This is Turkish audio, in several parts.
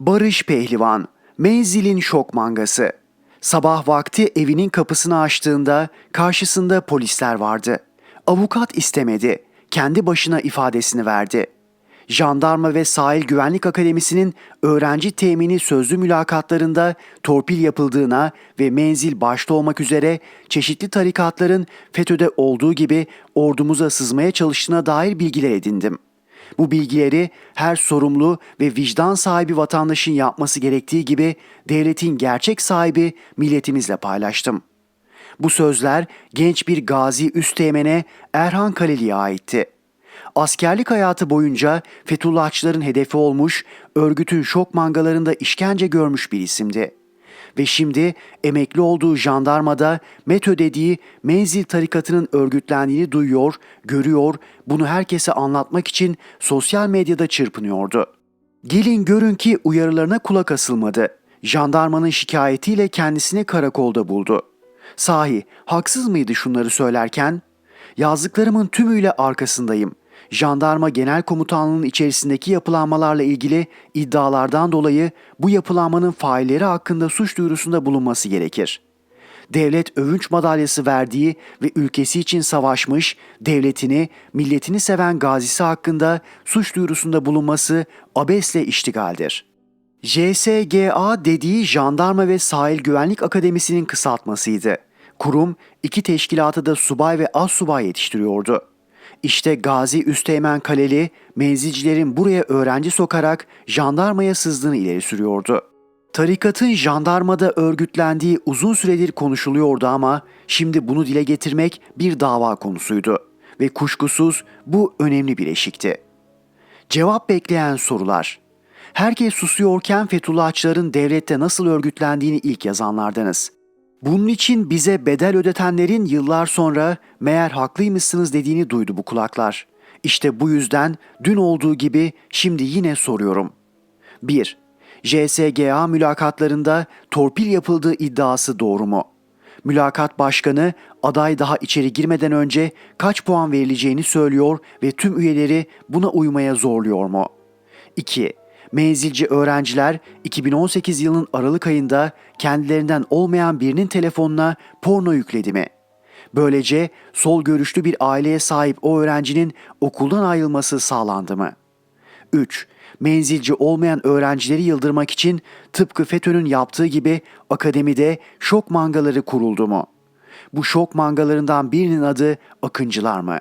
Barış Pehlivan, Menzil'in şok mangası. Sabah vakti evinin kapısını açtığında karşısında polisler vardı. Avukat istemedi, kendi başına ifadesini verdi. Jandarma ve Sahil Güvenlik Akademisi'nin öğrenci temini sözlü mülakatlarında torpil yapıldığına ve menzil başta olmak üzere çeşitli tarikatların FETÖ'de olduğu gibi ordumuza sızmaya çalıştığına dair bilgiler edindim. Bu bilgileri her sorumlu ve vicdan sahibi vatandaşın yapması gerektiği gibi devletin gerçek sahibi milletimizle paylaştım. Bu sözler genç bir gazi üsteğmene Erhan Kaleli'ye aitti. Askerlik hayatı boyunca Fethullahçıların hedefi olmuş, örgütün şok mangalarında işkence görmüş bir isimdi. Ve şimdi emekli olduğu jandarmada METÖ dediği menzil tarikatının örgütlendiğini duyuyor, görüyor, bunu herkese anlatmak için sosyal medyada çırpınıyordu. Gelin görün ki uyarılarına kulak asılmadı. Jandarmanın şikayetiyle kendisini karakolda buldu. Sahi haksız mıydı şunları söylerken? Yazdıklarımın tümüyle arkasındayım. Jandarma Genel Komutanlığı'nın içerisindeki yapılanmalarla ilgili iddialardan dolayı bu yapılanmanın failleri hakkında suç duyurusunda bulunması gerekir. Devlet övünç madalyası verdiği ve ülkesi için savaşmış, devletini, milletini seven gazisi hakkında suç duyurusunda bulunması abesle iştigaldir. JSGA dediği Jandarma ve Sahil Güvenlik Akademisi'nin kısaltmasıydı. Kurum iki teşkilatı da subay ve az subay yetiştiriyordu. İşte Gazi Üsteğmen Kaleli menzilcilerin buraya öğrenci sokarak jandarmaya sızdığını ileri sürüyordu. Tarikatın jandarmada örgütlendiği uzun süredir konuşuluyordu ama şimdi bunu dile getirmek bir dava konusuydu ve kuşkusuz bu önemli bir eşikti. Cevap bekleyen sorular. Herkes susuyorken Fethullahçıların devlette nasıl örgütlendiğini ilk yazanlardanız. Bunun için bize bedel ödetenlerin yıllar sonra meğer haklıymışsınız dediğini duydu bu kulaklar. İşte bu yüzden dün olduğu gibi şimdi yine soruyorum. 1. JSGA mülakatlarında torpil yapıldığı iddiası doğru mu? Mülakat başkanı aday daha içeri girmeden önce kaç puan verileceğini söylüyor ve tüm üyeleri buna uymaya zorluyor mu? 2. Menzilci öğrenciler 2018 yılının Aralık ayında kendilerinden olmayan birinin telefonuna porno yükledi mi? Böylece sol görüşlü bir aileye sahip o öğrencinin okuldan ayrılması sağlandı mı? 3. Menzilci olmayan öğrencileri yıldırmak için tıpkı FETÖ'nün yaptığı gibi akademide şok mangaları kuruldu mu? Bu şok mangalarından birinin adı Akıncılar mı?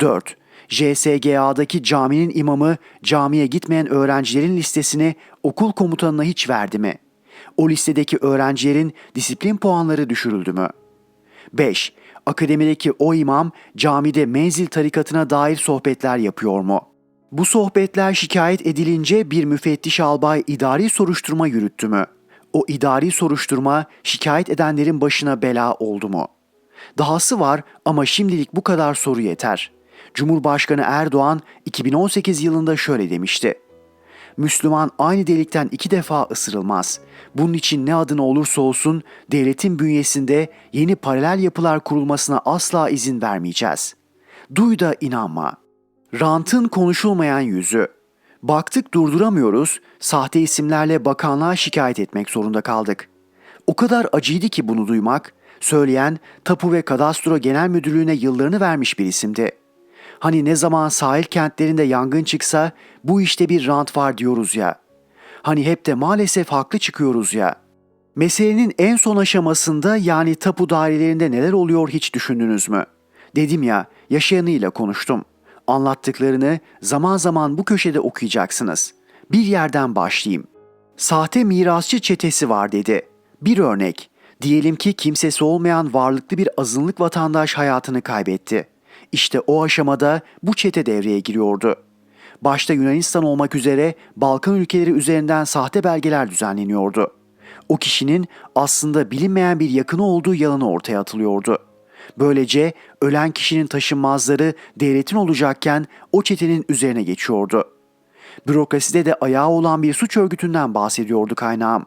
4. JSGA'daki caminin imamı camiye gitmeyen öğrencilerin listesini okul komutanına hiç verdi mi? O listedeki öğrencilerin disiplin puanları düşürüldü mü? 5. Akademideki o imam camide menzil tarikatına dair sohbetler yapıyor mu? Bu sohbetler şikayet edilince bir müfettiş albay idari soruşturma yürüttü mü? O idari soruşturma şikayet edenlerin başına bela oldu mu? Dahası var ama şimdilik bu kadar soru yeter. Cumhurbaşkanı Erdoğan 2018 yılında şöyle demişti. Müslüman aynı delikten iki defa ısırılmaz. Bunun için ne adına olursa olsun devletin bünyesinde yeni paralel yapılar kurulmasına asla izin vermeyeceğiz. Duy da inanma. Rantın konuşulmayan yüzü. Baktık durduramıyoruz, sahte isimlerle bakanlığa şikayet etmek zorunda kaldık. O kadar acıydı ki bunu duymak, söyleyen Tapu ve Kadastro Genel Müdürlüğü'ne yıllarını vermiş bir isimdi. Hani ne zaman sahil kentlerinde yangın çıksa bu işte bir rant var diyoruz ya. Hani hep de maalesef haklı çıkıyoruz ya. Meselenin en son aşamasında yani tapu dairelerinde neler oluyor hiç düşündünüz mü? Dedim ya yaşayanıyla konuştum. Anlattıklarını zaman zaman bu köşede okuyacaksınız. Bir yerden başlayayım. Sahte mirasçı çetesi var dedi. Bir örnek. Diyelim ki kimsesi olmayan varlıklı bir azınlık vatandaş hayatını kaybetti. İşte o aşamada bu çete devreye giriyordu. Başta Yunanistan olmak üzere Balkan ülkeleri üzerinden sahte belgeler düzenleniyordu. O kişinin aslında bilinmeyen bir yakını olduğu yalanı ortaya atılıyordu. Böylece ölen kişinin taşınmazları devletin olacakken o çetenin üzerine geçiyordu. Bürokraside de ayağı olan bir suç örgütünden bahsediyordu kaynağım.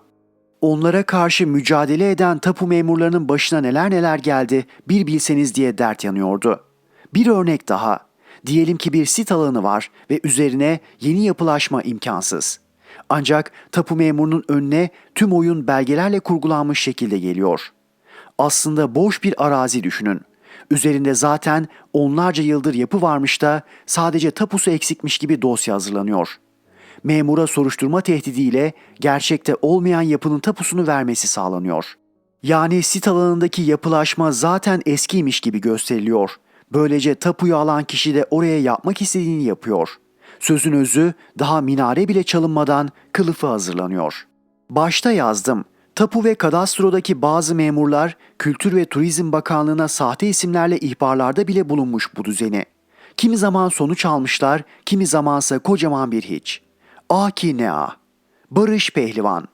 Onlara karşı mücadele eden tapu memurlarının başına neler neler geldi bir bilseniz diye dert yanıyordu. Bir örnek daha. Diyelim ki bir sit alanı var ve üzerine yeni yapılaşma imkansız. Ancak tapu memurunun önüne tüm oyun belgelerle kurgulanmış şekilde geliyor. Aslında boş bir arazi düşünün. Üzerinde zaten onlarca yıldır yapı varmış da sadece tapusu eksikmiş gibi dosya hazırlanıyor. Memura soruşturma tehdidiyle gerçekte olmayan yapının tapusunu vermesi sağlanıyor. Yani sit alanındaki yapılaşma zaten eskiymiş gibi gösteriliyor. Böylece tapuyu alan kişi de oraya yapmak istediğini yapıyor. Sözün özü daha minare bile çalınmadan kılıfı hazırlanıyor. Başta yazdım. Tapu ve kadastrodaki bazı memurlar Kültür ve Turizm Bakanlığı'na sahte isimlerle ihbarlarda bile bulunmuş bu düzeni. Kimi zaman sonuç almışlar, kimi zamansa kocaman bir hiç. A ki ne a. Barış Pehlivan